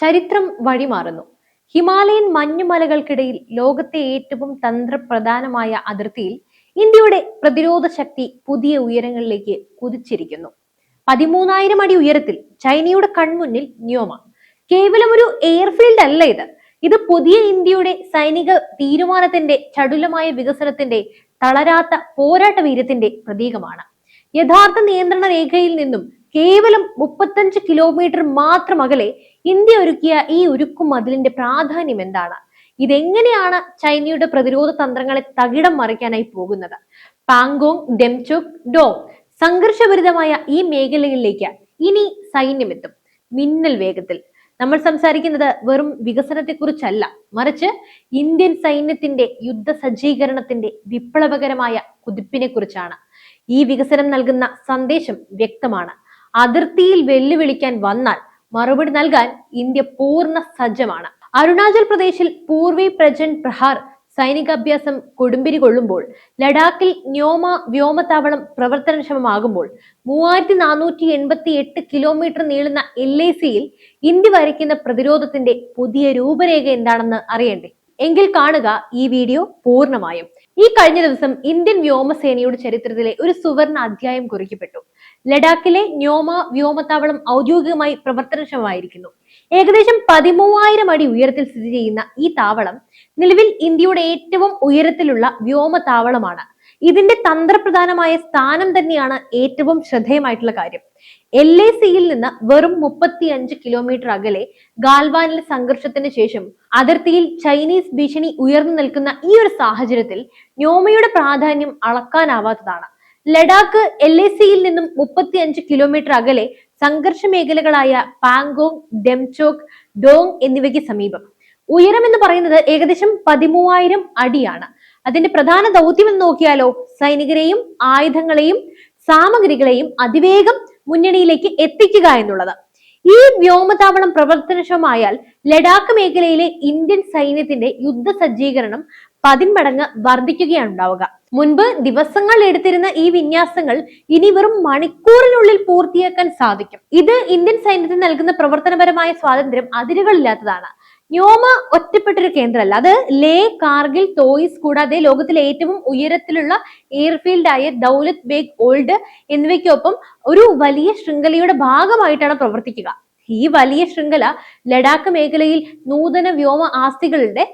ചരിത്രം വഴിമാറുന്നു. ഹിമാലയൻ മഞ്ഞുമലകൾക്കിടയിൽ ലോകത്തെ ഏറ്റവും തന്ത്രപ്രധാനമായ അതിർത്തിയിൽ ഇന്ത്യയുടെ പ്രതിരോധ ശക്തി പുതിയ ഉയരങ്ങളിലേക്ക് കുതിച്ചിരിക്കുന്നു. പതിമൂന്നായിരം അടി ഉയരത്തിൽ ചൈനയുടെ കൺമുന്നിൽ ന്യോമ. കേവലം ഒരു എയർഫീൽഡ് അല്ല ഇത്. ഇത് പുതിയ ഇന്ത്യയുടെ സൈനിക തീരുമാനത്തിന്റെ ചടുലമായ വികസനത്തിന്റെ തളരാത്ത പോരാട്ട വീര്യത്തിന്റെ പ്രതീകമാണ്. യഥാർത്ഥ നിയന്ത്രണ രേഖയിൽ നിന്നും കേവലം മുപ്പത്തഞ്ച് കിലോമീറ്റർ മാത്രം അകലെ ഇന്ത്യ ഒരുക്കിയ ഈ ഉരുക്കും മതിലിന്റെ പ്രാധാന്യം എന്താണ്? ഇതെങ്ങനെയാണ് ചൈനയുടെ പ്രതിരോധ തന്ത്രങ്ങളെ തകിടം മറിക്കാനായി പോകുന്നത്? പാങ്കോങ് ഡെംചോക് ഡോങ് സംഘർഷഭരിതമായ ഈ മേഖലകളിലേക്ക് ഇനി സൈന്യമെത്തും മിന്നൽ വേഗത്തിൽ. നമ്മൾ സംസാരിക്കുന്നത് വെറും വികസനത്തെക്കുറിച്ചല്ല. മറിച്ച് ഇന്ത്യൻ സൈന്യത്തിന്റെ യുദ്ധ സജ്ജീകരണത്തിന്റെ വിപ്ലവകരമായ കുതിപ്പിനെ കുറിച്ചാണ് ഈ വികസനം നൽകുന്ന സന്ദേശം വ്യക്തമാണ്. അതിർത്തിയിൽ വെല്ലുവിളിക്കാൻ വന്നാൽ മറുപടി നൽകാൻ ഇന്ത്യ പൂർണ സജ്ജമാണ്. അരുണാചൽ പ്രദേശിൽ പൂർവി പ്രജൻ പ്രഹാർ സൈനികാഭ്യാസം കൊടുമ്പിരി കൊള്ളുമ്പോൾ ലഡാക്കിൽ ന്യോമ വ്യോമത്താവളം പ്രവർത്തനക്ഷമമാകുമ്പോൾ മൂവായിരത്തി നാനൂറ്റി എൺപത്തി എട്ട് കിലോമീറ്റർ നീളുന്ന എൽ ഐ സിയിൽ ഇന്ത്യ വരയ്ക്കുന്ന പ്രതിരോധത്തിന്റെ പുതിയ രൂപരേഖ എന്താണെന്ന് അറിയണ്ടേ? എങ്കിൽ കാണുക ഈ വീഡിയോ പൂർണമായും. ഈ കഴിഞ്ഞ ദിവസം ഇന്ത്യൻ വ്യോമസേനയുടെ ചരിത്രത്തിലെ ഒരു സുവർണ അധ്യായം കുറിക്കപ്പെട്ടു. ലഡാക്കിലെ ന്യോമ വ്യോമത്താവളം ഔദ്യോഗികമായി പ്രവർത്തനക്ഷമമായിരിക്കുന്നു. ഏകദേശം പതിമൂവായിരം അടി ഉയരത്തിൽ സ്ഥിതി ചെയ്യുന്ന ഈ താവളം നിലവിൽ ഇന്ത്യയുടെ ഏറ്റവും ഉയരത്തിലുള്ള വ്യോമത്താവളമാണ്. ഇതിന്റെ തന്ത്രപ്രധാനമായ സ്ഥാനം തന്നെയാണ് ഏറ്റവും ശ്രദ്ധേയമായിട്ടുള്ള കാര്യം. എൽ എ സിയിൽ നിന്ന് വെറും മുപ്പത്തി അഞ്ച് കിലോമീറ്റർ അകലെ ഗാൽവാനിലെ സംഘർഷത്തിന് ശേഷം അതിർത്തിയിൽ ചൈനീസ് ഭീഷണി ഉയർന്നു നിൽക്കുന്ന ഈ ഒരു സാഹചര്യത്തിൽ ന്യോമയുടെ പ്രാധാന്യം അളക്കാനാവാത്തതാണ്. ലഡാക്ക് എൽ എ സിയിൽ നിന്നും മുപ്പത്തി അഞ്ച് കിലോമീറ്റർ അകലെ സംഘർഷ മേഖലകളായ പാങ്കോങ് ഡെംചോക് ഡോങ് എന്നിവയ്ക്ക് സമീപം. ഉയരം എന്ന് പറയുന്നത് ഏകദേശം പതിമൂവായിരം അടിയാണ്. അതിന്റെ പ്രധാന ദൗത്യം എന്ന് നോക്കിയാലോ സൈനികരെയും ആയുധങ്ങളെയും സാമഗ്രികളെയും അതിവേഗം മുന്നണിയിലേക്ക് എത്തിക്കുക എന്നുള്ളത്. ഈ വ്യോമതാവളം പ്രവർത്തനക്ഷമമായാൽ ലഡാക്ക് മേഖലയിലെ ഇന്ത്യൻ സൈന്യത്തിന്റെ യുദ്ധ സജ്ജീകരണം പതിന്മടങ്ങ് വർദ്ധിക്കുകയാണ് ഉണ്ടാവുക. മുൻപ് ദിവസങ്ങൾ എടുത്തിരുന്ന ഈ വിന്യാസങ്ങൾ ഇനി വെറും മണിക്കൂറിനുള്ളിൽ പൂർത്തിയാക്കാൻ സാധിക്കും. ഇത് ഇന്ത്യൻ സൈന്യത്തിന് നൽകുന്ന പ്രവർത്തനപരമായ സ്വാതന്ത്ര്യം അതിരുകളില്ലാത്തതാണ്. വ്യോമ ഒറ്റപ്പെട്ടൊരു കേന്ദ്രമല്ല. അത് ലേ കാർഗിൽ തോയിസ് കൂടാതെ ലോകത്തിലെ ഏറ്റവും ഉയരത്തിലുള്ള എയർഫീൽഡായ ദൗലത് ബേഗ് ഓൾഡ് എന്നിവയ്ക്കൊപ്പം ഒരു വലിയ ശൃംഖലയുടെ ഭാഗമായിട്ടാണ് പ്രവർത്തിക്കുക. ഈ വലിയ ശൃംഖല ലഡാക്ക് മേഖലയിൽ നൂതന വ്യോമ ആസ്തികളുടെ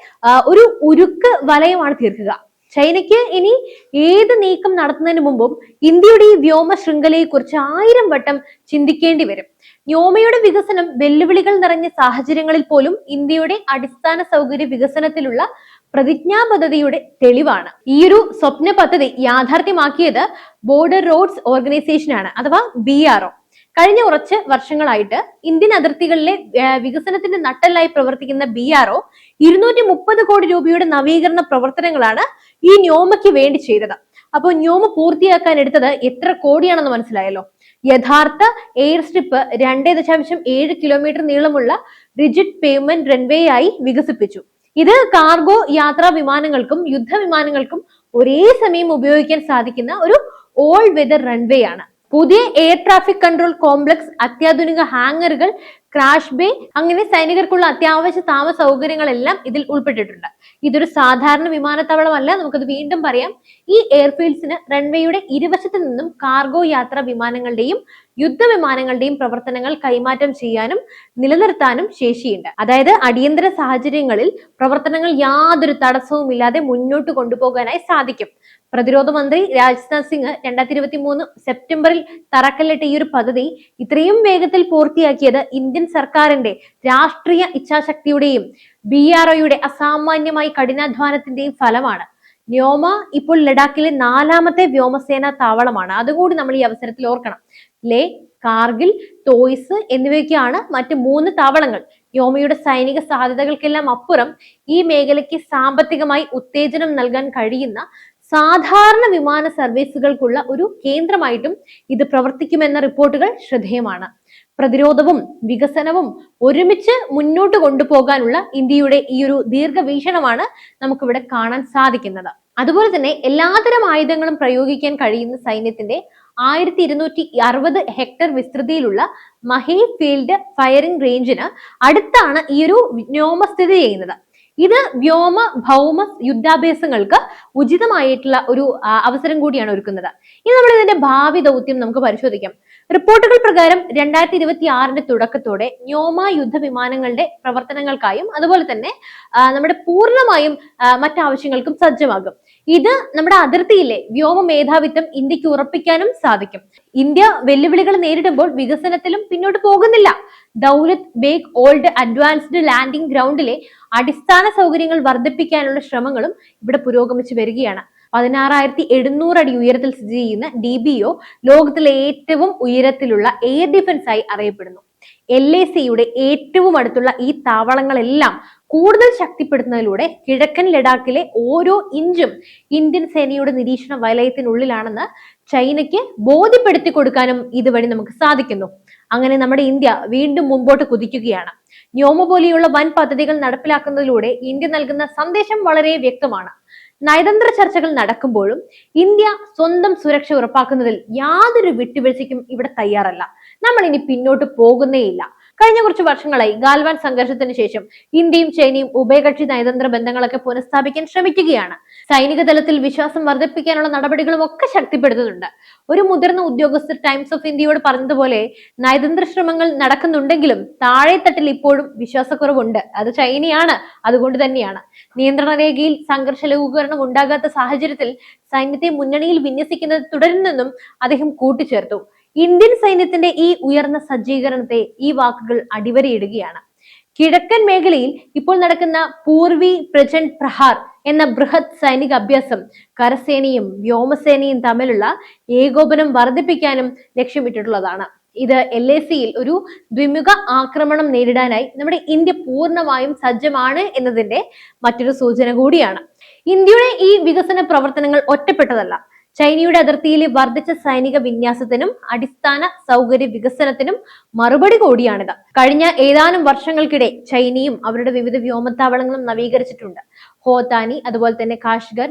ഒരു ഉരുക്ക് വലയമാണ് തീർക്കുക. ചൈനയ്ക്ക് ഇനി ഏത് നീക്കം നടത്തുന്നതിന് മുമ്പും ഇന്ത്യയുടെ ഈ വ്യോമ ശൃംഖലയെ കുറിച്ച് ആയിരം വട്ടം ചിന്തിക്കേണ്ടി വരും. വ്യോമയുടെ വികസനം വെല്ലുവിളികൾ നിറഞ്ഞ സാഹചര്യങ്ങളിൽ പോലും ഇന്ത്യയുടെ അടിസ്ഥാന സൗകര്യ വികസനത്തിലുള്ള പ്രതിജ്ഞാബദ്ധതയുടെ തെളിവാണ്. ഈ ഒരു സ്വപ്ന പദ്ധതി യാഥാർത്ഥ്യമാക്കിയത് ബോർഡർ റോഡ്സ് ഓർഗനൈസേഷനാണ് അഥവാ ബി ആർ കഴിഞ്ഞ കുറച്ച് വർഷങ്ങളായിട്ട് ഇന്ത്യൻ അതിർത്തികളിലെ വികസനത്തിന്റെ നട്ടലായി പ്രവർത്തിക്കുന്ന ബി ആർ ഒ ഇരുന്നൂറ്റി മുപ്പത് കോടി രൂപയുടെ നവീകരണ പ്രവർത്തനങ്ങളാണ് ഈ ന്യോമയ്ക്ക് വേണ്ടി ചെയ്തത്. അപ്പോൾ ന്യോമ പൂർത്തിയാക്കാൻ എടുത്തത് എത്ര കോടിയാണെന്ന് മനസ്സിലായല്ലോ? യഥാർത്ഥ എയർ സ്ട്രിപ്പ് രണ്ടേ ദശാംശം ഏഴ് കിലോമീറ്റർ നീളമുള്ള റിജിഡ് പേയ്മെന്റ് റൺവേ ആയി വികസിപ്പിച്ചു. ഇത് കാർഗോ യാത്രാ വിമാനങ്ങൾക്കും യുദ്ധവിമാനങ്ങൾക്കും ഒരേ സമയം ഉപയോഗിക്കാൻ സാധിക്കുന്ന ഒരു ഓൾ വെതർ റൺവേ ആണ്. പുതിയ എയർ ട്രാഫിക് കൺട്രോൾ കോംപ്ലക്സ് അത്യാധുനിക ഹാങ്ങറുകൾ ക്രാഷ് ബേ അങ്ങനെ സൈനികർക്കുള്ള അത്യാവശ്യ താമസ സൗകര്യങ്ങളെല്ലാം ഇതിൽ ഉൾപ്പെട്ടിട്ടുണ്ട്. ഇതൊരു സാധാരണ വിമാനത്താവളമല്ല. നമുക്കത് വീണ്ടും പറയാം. ഈ എയർഫീൽഡ്സിന് റൺവേയുടെ ഇരുവശത്തു നിന്നും കാർഗോ യാത്രാ വിമാനങ്ങളുടെയും യുദ്ധവിമാനങ്ങളുടെയും പ്രവർത്തനങ്ങൾ കൈമാറ്റം ചെയ്യാനും നിലനിർത്താനും ശേഷിയുണ്ട്. അതായത് അടിയന്തര സാഹചര്യങ്ങളിൽ പ്രവർത്തനങ്ങൾ യാതൊരു തടസ്സവും ഇല്ലാതെ മുന്നോട്ട് കൊണ്ടുപോകാനായി സാധിക്കും. പ്രതിരോധ മന്ത്രി രാജ്നാഥ് സിംഗ് രണ്ടായിരത്തി ഇരുപത്തി മൂന്ന് സെപ്റ്റംബറിൽ തറക്കല്ലിട്ട ഈ ഒരു പദ്ധതി ഇത്രയും വേഗത്തിൽ പൂർത്തിയാക്കിയത് ഇന്ത്യൻ സർക്കാരിന്റെ രാഷ്ട്രീയ ഇച്ഛാശക്തിയുടെയും ബി ആർ ഒയുടെ അസാമാന്യമായി കഠിനാധ്വാനത്തിന്റെയും ഫലമാണ്. വ്യോമ ഇപ്പോൾ ലഡാക്കിലെ നാലാമത്തെ വ്യോമസേന താവളമാണ്. അതുകൂടി നമ്മൾ ഈ അവസരത്തിൽ ഓർക്കണം. ലേ കാർഗിൽ തോയ്സ് എന്നിവയൊക്കെയാണ് മറ്റ് മൂന്ന് താവളങ്ങൾ. വ്യോമയുടെ സൈനിക സാധ്യതകൾക്കെല്ലാം അപ്പുറം ഈ മേഖലയ്ക്ക് സാമ്പത്തികമായി ഉത്തേജനം നൽകാൻ കഴിയുന്ന സാധാരണ വിമാന സർവീസുകൾക്കുള്ള ഒരു കേന്ദ്രമായിട്ടും ഇത് പ്രവർത്തിക്കുമെന്ന റിപ്പോർട്ടുകൾ ശ്രദ്ധേയമാണ്. പ്രതിരോധവും വികസനവും ഒരുമിച്ച് മുന്നോട്ട് കൊണ്ടുപോകാനുള്ള ഇന്ത്യയുടെ ഈ ഒരു ദീർഘവീക്ഷണമാണ് നമുക്കിവിടെ കാണാൻ സാധിക്കുന്നത്. അതുപോലെ തന്നെ എല്ലാതരം ആയുധങ്ങളും പ്രയോഗിക്കാൻ കഴിയുന്ന സൈന്യത്തിന്റെ ആയിരത്തി ഇരുന്നൂറ്റി അറുപത് ഹെക്ടർ വിസ്തൃതിയിലുള്ള മഹേ ഫീൽഡ് ഫയറിംഗ് റേഞ്ചിന് അടുത്താണ് ഈ ഒരു വ്യോമ സ്ഥിതി ചെയ്യുന്നത്. ഇത് വ്യോമ ഭൗമ യുദ്ധാഭ്യാസങ്ങൾക്ക് ഉചിതമായിട്ടുള്ള ഒരു അവസരം കൂടിയാണ് ഒരുക്കുന്നത്. ഇനി നമ്മൾ ഇതിന്റെ ഭാവി ദൗത്യം നമുക്ക് പരിശോധിക്കാം. റിപ്പോർട്ടുകൾ പ്രകാരം രണ്ടായിരത്തി ഇരുപത്തി ആറിന്റെ തുടക്കത്തോടെ വ്യോമ യുദ്ധ വിമാനങ്ങളുടെ പ്രവർത്തനങ്ങൾക്കായും അതുപോലെ തന്നെ നമ്മുടെ പൂർണമായും മറ്റാവശ്യങ്ങൾക്കും സജ്ജമാകും. ഇത് നമ്മുടെ അതിർത്തിയിലെ വ്യോമ മേധാവിത്വം ഇന്ത്യയ്ക്ക് ഉറപ്പിക്കാനും സാധിക്കും. ഇന്ത്യ വെല്ലുവിളികൾ നേരിടുമ്പോൾ വികസനത്തിലും പിന്നോട്ട് പോകുന്നില്ല. Daulat Beg old advanced landing ഗ്രൗണ്ടിലെ അടിസ്ഥാന സൗകര്യങ്ങൾ വർദ്ധിപ്പിക്കാനുള്ള ശ്രമങ്ങളും ഇവിടെ പുരോഗമിച്ചു വരികയാണ്. പതിനാറായിരത്തി എഴുന്നൂറ് അടി ഉയരത്തിൽ സ്ഥിതി ചെയ്യുന്ന ഡി ബി ഒ ലോകത്തിലെ ഏറ്റവും ഉയരത്തിലുള്ള എയർ ഡിഫൻസ് ആയി അറിയപ്പെടുന്നു. എൽ എ സിയുടെ ഏറ്റവും അടുത്തുള്ള ഈ താവളങ്ങളെല്ലാം കൂടുതൽ ശക്തിപ്പെടുത്തുന്നതിലൂടെ കിഴക്കൻ ലഡാക്കിലെ ഓരോ ഇഞ്ചും ഇന്ത്യൻ സേനയുടെ നിരീക്ഷണ വലയത്തിനുള്ളിലാണെന്ന് ചൈനയ്ക്ക് ബോധ്യപ്പെടുത്തി കൊടുക്കാനും ഇതുവഴി നമുക്ക് സാധിക്കുന്നു. അങ്ങനെ നമ്മുടെ ഇന്ത്യ വീണ്ടും മുമ്പോട്ട് കുതിക്കുകയാണ്. വ്യോമ പോലെയുള്ള വൻ പദ്ധതികൾ നടപ്പിലാക്കുന്നതിലൂടെ ഇന്ത്യ നൽകുന്ന സന്ദേശം വളരെ വ്യക്തമാണ്. നയതന്ത്ര ചർച്ചകൾ നടക്കുമ്പോഴും ഇന്ത്യ സ്വന്തം സുരക്ഷ ഉറപ്പാക്കുന്നതിൽ യാതൊരു വിട്ടുവീഴ്ചയ്ക്കും ഇവിടെ തയ്യാറല്ല. നമ്മൾ ഇനി പിന്നോട്ട് പോകുന്നേയില്ല. കഴിഞ്ഞ കുറച്ച് വർഷങ്ങളായി ഗാൽവാൻ സംഘർഷത്തിന് ശേഷം ഇന്ത്യയും ചൈനയും ഉഭയകക്ഷി നയതന്ത്ര ബന്ധങ്ങളൊക്കെ പുനഃസ്ഥാപിക്കാൻ ശ്രമിക്കുകയാണ്. സൈനിക തലത്തിൽ വിശ്വാസം വർദ്ധിപ്പിക്കാനുള്ള നടപടികളും ഒക്കെ ശക്തിപ്പെടുത്തുന്നുണ്ട്. ഒരു മുതിർന്ന ഉദ്യോഗസ്ഥർ ടൈംസ് ഓഫ് ഇന്ത്യയോട് പറഞ്ഞതുപോലെ നയതന്ത്ര ശ്രമങ്ങൾ നടക്കുന്നുണ്ടെങ്കിലും താഴെത്തട്ടിൽ ഇപ്പോഴും വിശ്വാസക്കുറവുണ്ട്. അത് ചൈനയാണ് അതുകൊണ്ട് തന്നെയാണ്. നിയന്ത്രണ രേഖയിൽ സംഘർഷ ലഘൂകരണം ഉണ്ടാകാത്ത സാഹചര്യത്തിൽ സൈന്യത്തെ മുന്നണിയിൽ വിന്യസിക്കുന്നത് തുടരുന്നെന്നും അദ്ദേഹം കൂട്ടിച്ചേർത്തു. ഇന്ത്യൻ സൈന്യത്തിന്റെ ഈ ഉയർന്ന സജ്ജീകരണത്തെ ഈ വാക്കുകൾ അടിവരയിടുകയാണ്. കിഴക്കൻ മേഖലയിൽ ഇപ്പോൾ നടക്കുന്ന പൂർവി പ്രചണ്ഡ് പ്രഹാർ എന്ന ബൃഹത് സൈനിക അഭ്യാസം കരസേനയും വ്യോമസേനയും തമ്മിലുള്ള ഏകോപനം വർദ്ധിപ്പിക്കാനും ലക്ഷ്യമിട്ടിട്ടുള്ളതാണ്. ഇത് എൽ എ സിയിൽ ഒരു ദ്വിമുഖ ആക്രമണം നേരിടാനായി നമ്മുടെ ഇന്ത്യ പൂർണമായും സജ്ജമാണ് എന്നതിന്റെ മറ്റൊരു സൂചന കൂടിയാണ്. ഇന്ത്യയുടെ ഈ വികസന പ്രവർത്തനങ്ങൾ ഒറ്റപ്പെട്ടതല്ല. ചൈനയുടെ അതിർത്തിയിലെ വർദ്ധിച്ച സൈനിക വിന്യാസത്തിനും അടിസ്ഥാന സൗകര്യ വികസനത്തിനും മറുപടി കൂടിയാണിത്. കഴിഞ്ഞ ഏതാനും വർഷങ്ങൾക്കിടെ ചൈനയും അവരുടെ വിവിധ വ്യോമത്താവളങ്ങളും നവീകരിച്ചിട്ടുണ്ട്. ഹോത്താനി അതുപോലെ തന്നെ കാഷ്ഗർ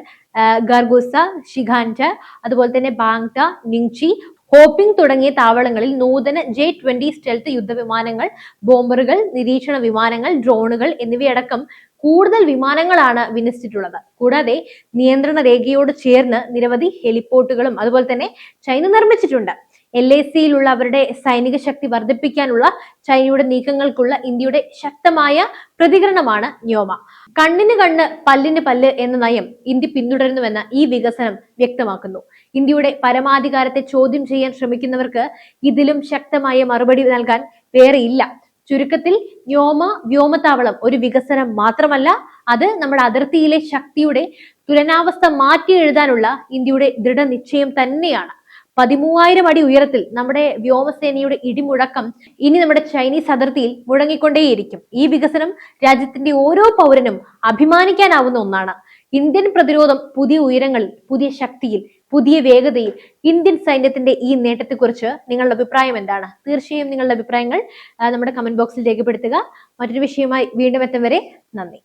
ഗർഗുസ ഷിഖാന്റ അതുപോലെ തന്നെ ബാങ്ത നിങ്ചി ഹോപ്പിംഗ് തുടങ്ങിയ താവളങ്ങളിൽ നൂതന ജെ ട്വന്റി സ്റ്റെൽത്ത് യുദ്ധവിമാനങ്ങൾ ബോംബറുകൾ നിരീക്ഷണ വിമാനങ്ങൾ ഡ്രോണുകൾ എന്നിവയടക്കം കൂടുതൽ വിമാനങ്ങളാണ് വിന്യസിച്ചിട്ടുള്ളത്. കൂടാതെ നിയന്ത്രണ രേഖയോട് ചേർന്ന് നിരവധി ഹെലിപോർട്ടുകളും അതുപോലെ തന്നെ ചൈന നിർമ്മിച്ചിട്ടുണ്ട്. എൽ എ സിയിലുള്ള അവരുടെ സൈനിക ശക്തി വർദ്ധിപ്പിക്കാനുള്ള ചൈനയുടെ നീക്കങ്ങൾക്കുള്ള ഇന്ത്യയുടെ ശക്തമായ പ്രതികരണമാണ് ന്യോമ കണ്ണിന് കണ്ണ് പല്ലിന് പല്ല് എന്ന നയം ഇന്ത്യ പിന്തുടരുന്നുവെന്ന് ഈ വികസനം വ്യക്തമാക്കുന്നു. ഇന്ത്യയുടെ പരമാധികാരത്തെ ചോദ്യം ചെയ്യാൻ ശ്രമിക്കുന്നവർക്ക് ഇതിലും ശക്തമായ മറുപടി നൽകാൻ വേറെയില്ല. ചുരുക്കത്തിൽ വ്യോമ വ്യോമത്താവളം ഒരു വികസനം മാത്രമല്ല അത് നമ്മുടെ അതിർത്തിയിലെ ശക്തിയുടെ തുലനാവസ്ഥ മാറ്റി എഴുതാനുള്ള ഇന്ത്യയുടെ ദൃഢനിശ്ചയം തന്നെയാണ്. പതിമൂവായിരം അടി ഉയരത്തിൽ നമ്മുടെ വ്യോമസേനയുടെ ഇടിമുഴക്കം ഇനി നമ്മുടെ ചൈനീസ് അതിർത്തിയിൽ മുഴങ്ങിക്കൊണ്ടേയിരിക്കും. ഈ വികസനം രാജ്യത്തിന്റെ ഓരോ പൗരനും അഭിമാനിക്കാനാവുന്ന ഒന്നാണ്. ഇന്ത്യൻ പ്രതിരോധം പുതിയ ഉയരങ്ങളിൽ പുതിയ ശക്തിയിൽ പുതിയ വേഗതയിൽ ഇന്ത്യൻ സൈന്യത്തിന്റെ ഈ നേട്ടത്തെക്കുറിച്ച് നിങ്ങളുടെ അഭിപ്രായം എന്താണ്? തീർച്ചയായും നിങ്ങളുടെ അഭിപ്രായങ്ങൾ നമ്മുടെ കമന്റ് ബോക്സിൽ രേഖപ്പെടുത്തുക. മറ്റൊരു വിഷയമായി വീണ്ടും എത്തും വരെ നന്ദി.